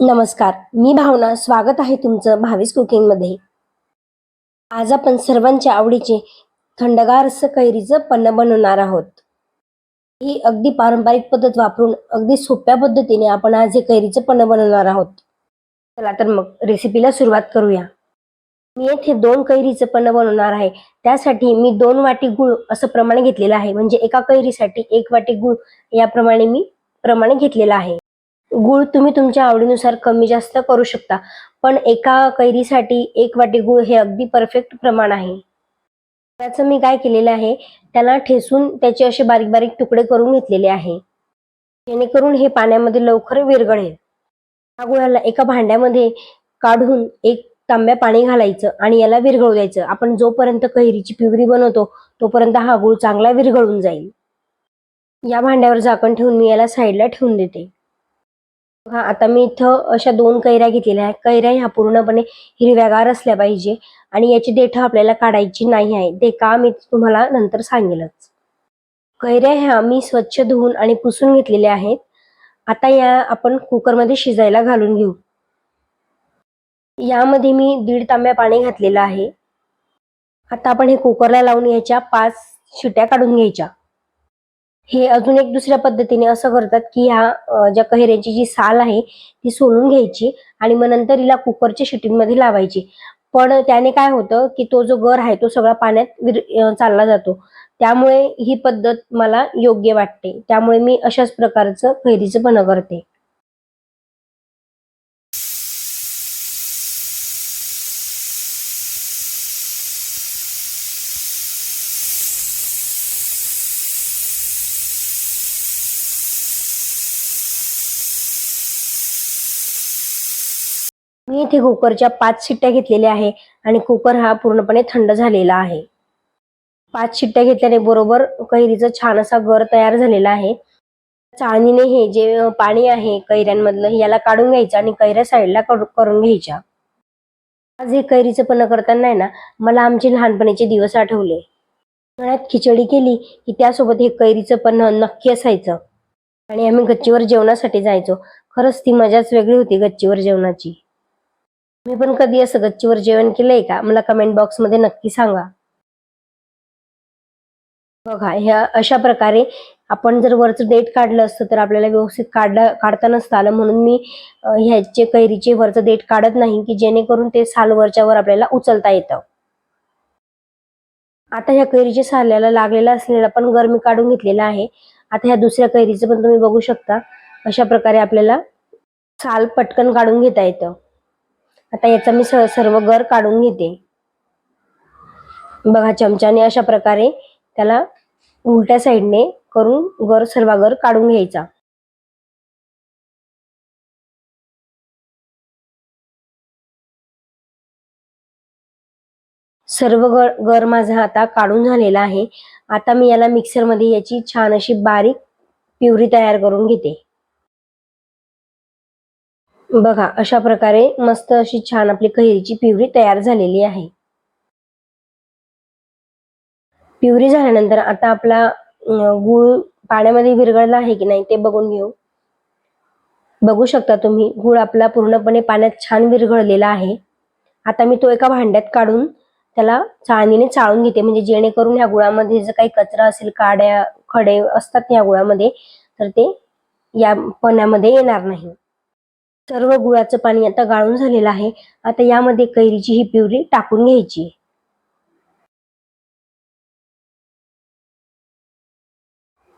नमस्कार मी भावना स्वागत आहे तुमचं भावीस कुकिंगमध्ये. आज आपण सर्वांच्या आवडीचे थंडगार असं कैरीचं पन्न बनवणार आहोत. ही अगदी पारंपरिक पद्धत वापरून अगदी सोप्या पद्धतीने आपण आज हे कैरीचं पन्न बनवणार आहोत. चला तर मग रेसिपीला सुरुवात करूया. मी येथे दोन कैरीचं पन्न बनवणार आहे. त्यासाठी मी दोन वाटी गुळ असं प्रमाण घेतलेलं आहे. म्हणजे एका कैरीसाठी एक वाटी गुळ याप्रमाणे मी प्रमाणे घेतलेलं आहे. गुळ तुम्ही तुमच्या आवडीनुसार कमी जास्त करू शकता. पण एका कैरीसाठी एक वाटी गुळ हे अगदी परफेक्ट प्रमाण आहे. त्याचं मी काय केलेलं आहे त्याला ठेसून त्याचे असे बारीक बारीक तुकडे करून घेतलेले आहे. जेणेकरून हे पाण्यामध्ये लवकर विरघळेल. हा गुळाला एका भांड्यामध्ये काढून एक तांब्या पाणी घालायचं आणि याला विरघळू द्यायचं. आपण जोपर्यंत कैरीची पिवरी बनवतो तोपर्यंत हा गुळ चांगला विरघळून जाईल. या भांड्यावर झाकण ठेवून मी याला साईडला ठेवून देते. हा आता मी इथं अशा दोन कैऱ्या घेतलेल्या आहेत. कैऱ्या ह्या पूर्णपणे हिरव्यागार असल्या पाहिजे आणि याची देठं आपल्याला काढायची नाही आहे. ते का मी तुम्हाला नंतर सांगेलच. कैऱ्या ह्या मी स्वच्छ धुवून आणि पुसून घेतलेल्या आहेत. आता या आपण कुकरमध्ये शिजायला घालून घेऊ. यामध्ये मी दीड तांब्या पाणी घातलेलं आहे. आता आपण हे कुकरला लावून याच्या पाच शिट्या काढून घ्यायच्या. हे अजून एक दुसऱ्या पद्धतीने असं करतात की ह्या ज्या कैऱ्याची जी साल आहे ती सोलून घ्यायची आणि मग नंतर हिला कुकरच्या शिटींमध्ये लावायची. पण त्याने काय होतं की तो जो गर आहे तो सगळा पाण्यात विर चालला जातो. त्यामुळे ही पद्धत मला योग्य वाटते. त्यामुळे मी अशाच प्रकारचं कैरीचं पण करते. मी इथे कुकरच्या पाच शिट्ट्या घेतलेल्या आहे आणि कुकर हा पूर्णपणे थंड झालेला आहे. पाच शिट्ट्या घेतल्याने बरोबर कैरीचा छान असा गर तयार झालेला आहे. चाळणीने हे जे पाणी आहे कैऱ्यांमधलं याला काढून घ्यायचं आणि कैऱ्या साईडला करून घ्यायच्या. आज हे कैरीचं पण करताना आहे ना मला आमचे लहानपणीचे दिवस आठवले. उन्हाळ्यात खिचडी केली की त्यासोबत हे कैरीचं पण नक्की असायचं. आणि आम्ही गच्चीवर जेवणासाठी जायचो. खरंच ती मजाच वेगळी होती गच्चीवर जेवणाची. मी पण कधी असं गच्चीवर जेवण केलंय का? मला कमेंट बॉक्समध्ये नक्की सांगा. बघा ह्या अशा प्रकारे आपण जर वरचं डेट काढलं असतं तर आपल्याला व्यवस्थित काढलं काढता नसतं आलं. म्हणून मी ह्याचे कैरीचे वरचं डेट काढत नाही की जेणेकरून ते साल वरच्या वर आपल्याला उचलता येतं. आता ह्या कैरीच्या साल्याला लागलेला असलेला पण गरमी काढून घेतलेला आहे. आता ह्या दुसऱ्या कैरीचं पण तुम्ही बघू शकता. अशा प्रकारे आपल्याला साल पटकन काढून घेता येतं. आता याचा मी सर्व गर काढून घेते. बघा चमच्याने अशा प्रकारे त्याला उलट्या साईडने करून गर सर्व गर काढून घ्यायचा. सर्व गर गर माझा आता काढून झालेला आहे. आता मी याला मिक्सरमध्ये याची छान अशी बारीक प्युरी तयार करून घेते. बघा अशा प्रकारे मस्त अशी छान आपली कैरीची पिवरी तयार झालेली आहे. पिवरी झाल्यानंतर आता आपला गुळ गूळ पाण्यामध्ये विरघळला आहे की नाही ते बघून घेऊ. बघू शकता तुम्ही गुळ आपला पूर्णपणे पाण्यात छान विरघळलेला आहे. आता मी तो एका भांड्यात काढून त्याला चाळणीने चाळून घेते. म्हणजे जेणेकरून ह्या गुळामध्ये जर काही कचरा असेल काड्या खडे असतात ह्या गुळामध्ये तर ते या पण्यामध्ये येणार नाही. सर्व गुळाचं पाणी आता गाळून झालेलं आहे. आता यामध्ये कैरीची ही प्युरी टाकून घ्यायची.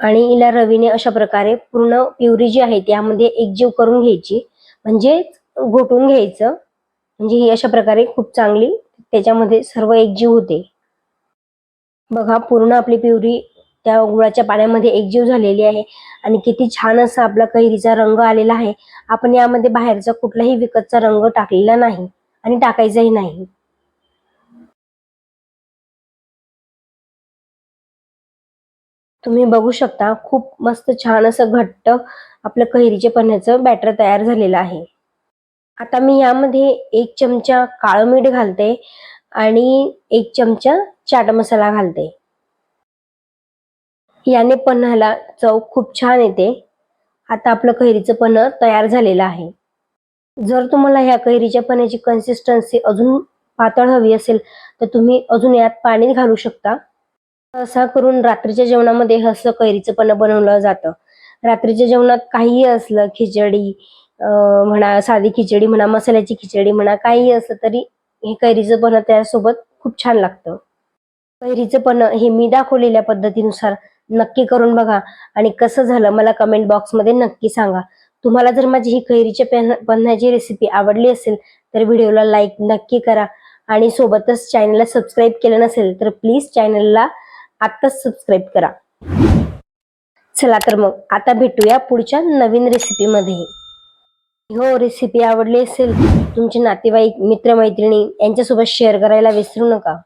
आणि हिला रवीने अशा प्रकारे पूर्ण प्युरी जी आहे त्यामध्ये एकजीव करून घ्यायची. म्हणजे घोटून घ्यायचं. म्हणजे ही अशा प्रकारे खूप चांगली त्याच्यामध्ये सर्व एकजीव होते. बघा पूर्ण आपली प्युरी त्या गुळाच्या पाण्यामध्ये एकजीव झालेली आहे. आणि किती छान असा आपला कैरीचा रंग आलेला आहे. आपण यामध्ये बाहेरचा कुठलाही विकतचा रंग टाकलेला नाही आणि टाकायचाही नाही. तुम्ही बघू शकता खूप मस्त छान असं घट्ट आपलं कैरीचे पन्ह्याचं बॅटर तयार झालेलं आहे. आता मी यामध्ये एक चमचा काळं मीठ घालते आणि एक चमचा चाट मसाला घालते. याने पन्हाला चव खूप छान येते. आता आपलं कैरीचं पन्ह तयार झालेलं आहे. जर तुम्हाला ह्या कैरीच्या पन्ह्याची कन्सिस्टन्सी अजून पातळ हवी असेल तर तुम्ही अजून यात पाणी घालू शकता. असा करून रात्रीच्या जेवणामध्ये असं कैरीचं पण बनवलं जातं. रात्रीच्या जेवणात काहीही असलं खिचडी म्हणा साधी खिचडी म्हणा मसाल्याची खिचडी म्हणा काहीही असलं तरी हे कैरीचं पण त्यासोबत खूप छान लागतं. कैरीचं पण हे मी दाखवलेल्या पद्धतीनुसार नक्की करून बघा. आणि कसं झालं मला कमेंट बॉक्समध्ये नक्की सांगा. तुम्हाला जर माझी ही कैरीच्या पेन पन्हाची रेसिपी आवडली असेल तर व्हिडिओला लाईक नक्की करा. आणि सोबतच चॅनलला सबस्क्राईब केलं नसेल तर प्लीज चॅनलला आत्ताच सबस्क्राईब करा. चला तर मग आता भेटूया पुढच्या नवीन रेसिपीमध्ये हो रेसिपी आवडली असेल तुमचे नातेवाईक मित्रमैत्रिणी यांच्यासोबत शेअर करायला विसरू नका.